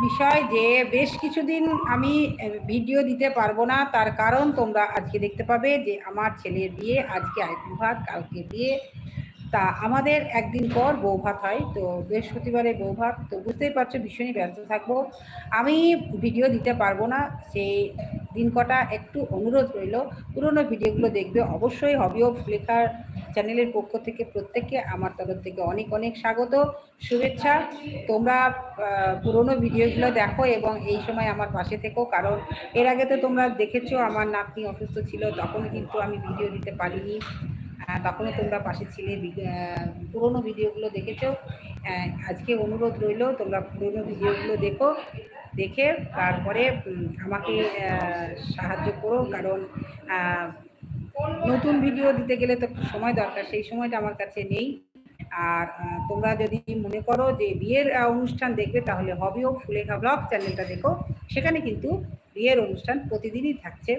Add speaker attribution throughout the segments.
Speaker 1: বিষয় যে বেশ কিছুদিন আমি ভিডিও দিতে পারব না। তার কারণ তোমরা আজকে দেখতে পাবে যে আমার ছেলের বিয়ে, আজকে আইভাত কালকে বিয়ে। তা আমাদের একদিন পর বৌভাত হয়। তো বৃহস্পতিবারে বৌভাত তো বুঝতেই পারছ ভীষণই ব্যস্ত থাকব। আমি ভিডিও দিতে পারব না। সেই দিন কটা একটু অনুরোধ রইল। পুরনো ভিডিওগুলো দেখবে অবশ্যই হবি অফ লেখার চ্যানেলের পক্ষ থেকে প্রত্যেককে আমার তরফ থেকে অনেক অনেক স্বাগত, শুভেচ্ছা। তোমরা পুরনো ভিডিওগুলো দেখো এবং এই সময় আমার পাশে থেকো, কারণ এর আগে তো তোমরা দেখেছ আমার নাতনি অসুস্থ ছিল, তখন কিন্তু আমি ভিডিও দিতে পারিনি। তখনও তোমরা পাশে ছিলে পুরোনো ভিডিওগুলো দেখেছ। আজকে অনুরোধ রইল, তোমরা পুরোনো ভিডিওগুলো দেখো, দেখে তারপরে আমাকে সাহায্য করো, কারণ নতুন ভিডিও দিতে গেলে তো সময় দরকার, সেই সময়টা আমার কাছে নেই। আর তোমরা যদি মনে করো যে বিয়ের অনুষ্ঠান দেখবে, তাহলে হবি ও ফুলেখা ব্লগ চ্যানেলটা দেখো। সেখানে কিন্তু বিয়ের অনুষ্ঠান প্রতিদিনই থাকছে।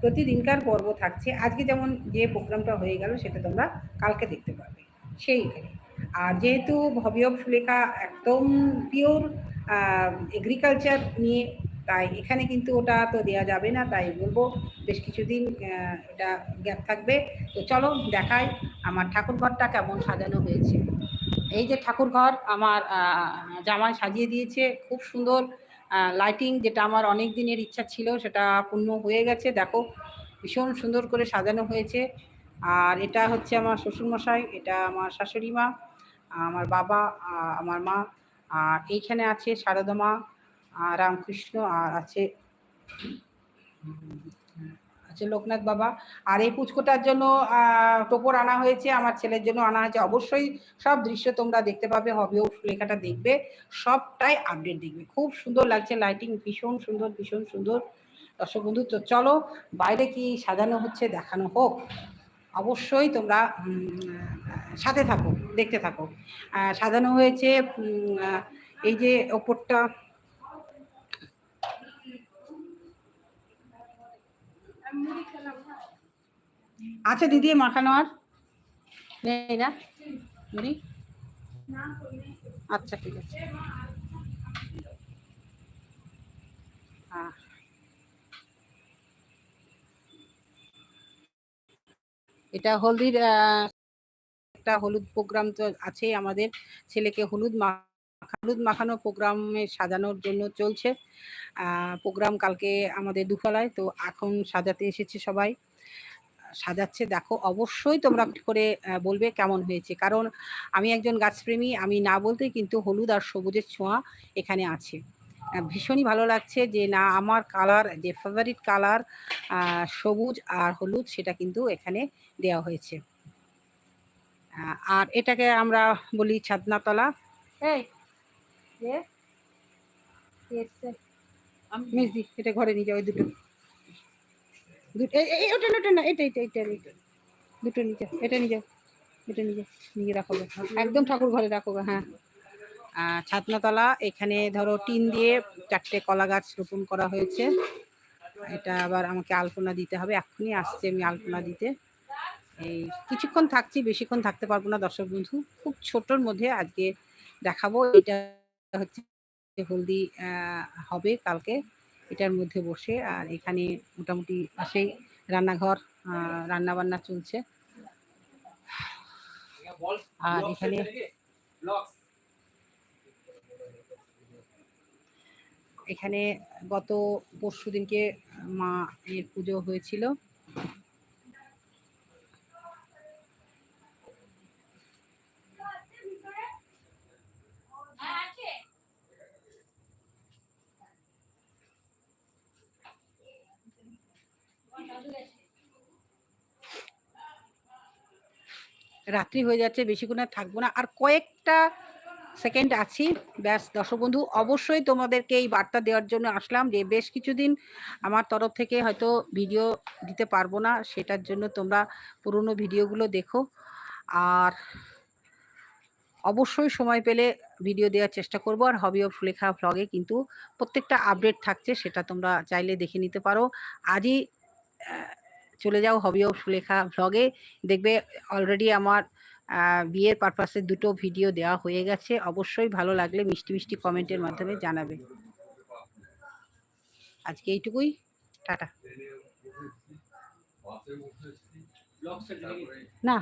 Speaker 1: প্রতিদিনকার পর্ব থাকছে। আজকে যেমন যে প্রোগ্রামটা হয়ে গেল, সেটা তোমরা কালকে দেখতে পাবে। সেইখানে আর যেহেতু অফ সুলেখা একদম পিওর এগ্রিকালচার নিয়ে, তাই এখানে কিন্তু ওটা তো দেওয়া যাবে না, তাই বলব বেশ কিছুদিন এটা গ্যাপ থাকবে। তো চলো দেখাই আমার ঠাকুরঘরটা কেমন সাজানো হয়েছে। এই যে ঠাকুরঘর আমার জামাই সাজিয়ে দিয়েছে, খুব সুন্দর। লাইটিং যেটা আমার অনেক দিনের ইচ্ছা ছিল, সেটা পূর্ণ হয়ে গেছে। দেখো, ভীষণ সুন্দর করে সাজানো হয়েছে। আর এটা হচ্ছে আমার শ্বশুরমশাই, এটা আমার শাশুড়ি মা, আমার বাবা আমার মা, আর এইখানে আছে শারদা মা রামকৃষ্ণ, আর আছে আছে লোকনাথ বাবা, আর এই পুচকোটার জন্য টোপর আনা হয়েছে, আমার ছেলের জন্য আনা হয়েছে। অবশ্যই সব দৃশ্য তোমরা দেখতে পাবে হবেও লেখাটা দেখবে, সবটাই আপডেট দেখবে। খুব সুন্দর লাগছে লাইটিং ভীষণ সুন্দর ভীষণ সুন্দর। দর্শক বন্ধু, তো চলো, বাইরে কি সাজানো হচ্ছে, দেখানো হোক। অবশ্যই তোমরা সাথে থাকো, দেখতে থাকো। সাজানো হয়েছে এই যে ওপরটা আচ্ছা দিদি মাখানো আর নেই না? মুড়ি? আচ্ছা ঠিক আছে। এটা হলদির একটা হলুদ প্রোগ্রাম তো আছেই আমাদের। ছেলেকে হলুদ মা হলুদ মাখানো প্রোগ্রামে সাজানোর জন্য চলছে। প্রোগ্রাম কালকে আমাদের দুফলায় তো এখন সাজাতে এসেছে সবাই। সাজাচ্ছে, দেখো, অবশ্যই তোমরা করে বলবে কেমন হয়েছে। কারণ আমি একজন গাছপ্রেমী, আমি না বলতে কিন্তু হলুদ আর সবুজের ছোঁয়া এখানে আছে। ভীষণই ভালো লাগছে যে না, আমার কালার, যে ফেভারিট কালার সবুজ আর হলুদ, সেটা কিন্তু এখানে দেওয়া হয়েছে। আর এটাকে আমরা বলি ছাদনাতলা। এই মেজদি এটা ঘরে নিয়ে যাও ওই দুটো। এই ওটা ওটা না এটা এটা এটা এটা দুটো নিয়ে যাও এটা নিয়ে যাও এটা নিয়ে যাও নিয়ে রাখো একদম ঠাকুর ঘরে রাখো হ্যাঁ। ছাতনাতলা এখানে ধরো টিন দিয়ে চারটে কলা গাছ রোপণ করা হয়েছে। এটা আবার আমাকে আলপনা দিতে হবে এখনই আসছে আমি আলপনা দিতে। এই কিছুক্ষণ থাকছি বেশিক্ষণ থাকতে পারব না দর্শক বন্ধু। খুব ছোটোর মধ্যে আজকে দেখাবো এটা হচ্ছে হলদি হবে কালকে এটার মধ্যে বসে। আর এখানে মোটামুটি পাশেই রান্নাঘর রান্না বান্না চলছে। আর এখানে এখানে গত পরশু দিনকে মা এর পুজো হয়েছিল। রাত্রি হয়ে যাচ্ছে বেশিক্ষণ আর থাকব না। আর কয়েকটা সেকেন্ড আছি। ব্যাস, দর্শক বন্ধু, অবশ্যই তোমাদেরকে এই বার্তা দেওয়ার জন্য আসলাম যে বেশ কিছুদিন আমার তরফ থেকে হয়তো ভিডিও দিতে পারব না, সেটার জন্য তোমরা পুরনো ভিডিওগুলো দেখো। আর অবশ্যই সময় পেলে ভিডিও দেওয়ার চেষ্টা করব। আর হবি অফ লেখা ভ্লগে কিন্তু প্রত্যেকটা আপডেট থাকছে, সেটা তোমরা চাইলে দেখে নিতে পারো। আজই চলে যাও হবি অফ সুলেখা ভ্লগে দেখবে অলরেডি আমার বিয়ের পারপাসে দুটো ভিডিও দেওয়া হয়ে গেছে। অবশ্যই ভালো লাগলে মিষ্টি মিষ্টি কমেন্টের মাধ্যমে জানাবে।
Speaker 2: আজকে এইটুকুই। টাটা। না।